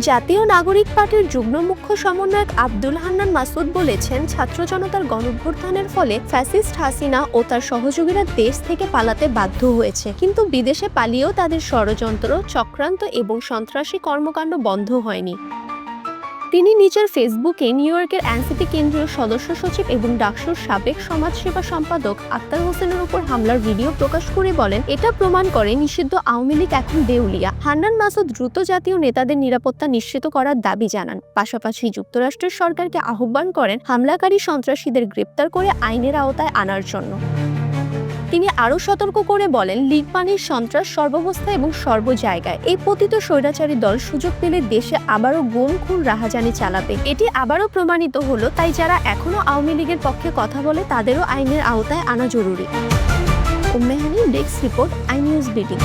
জাতীয় নাগরিক পার্টির যুগ্ম মুখ্য সমন্বয়ক আব্দুল হান্নান মাসুদ বলেছেন, ছাত্র জনতার গণভ্যুত্থানের ফলে ফ্যাসিস্ট হাসিনা ও তার সহযোগীরা দেশ থেকে পালাতে বাধ্য হয়েছে। কিন্তু বিদেশে পালিয়েও তাদের ষড়যন্ত্র, চক্রান্ত এবং সন্ত্রাসী কর্মকাণ্ড বন্ধ হয়নি। তিনি নিজের ফেসবুকে নিউ ইয়র্কের এনসিপি কেন্দ্রীয় সদস্য সচিব এবং ডাকসুর সাবেক সমাজসেবা সম্পাদক আক্তার হোসেনের উপর হামলার ভিডিও প্রকাশ করে বলেন, এটা প্রমাণ করে নিষিদ্ধ আওয়ামী লীগ এখন দেউলিয়া। হান্নান মাসুদ দ্রুত জাতীয় নেতাদের নিরাপত্তা নিশ্চিত করার দাবি জানান। পাশাপাশি যুক্তরাষ্ট্রের সরকারকে আহ্বান করেন হামলাকারী সন্ত্রাসীদের গ্রেপ্তার করে আইনের আওতায় আনার জন্য। তিনি আরও সতর্ক করে বলেন, লিগ পানির সন্ত্রাস সর্বাবস্থা এবং সর্ব জায়গায় এই পতিত স্বৈরাচারী দল সুযোগ পেলে দেশে আবারও গুম খুন রাহাজানি চালাবে। এটি আবারও প্রমাণিত হলো, তাই যারা এখনও আওয়ামী লীগের পক্ষে কথা বলে, তাদেরও আইনের আওতায় আনা জরুরি। Ummehani desk report I News BD.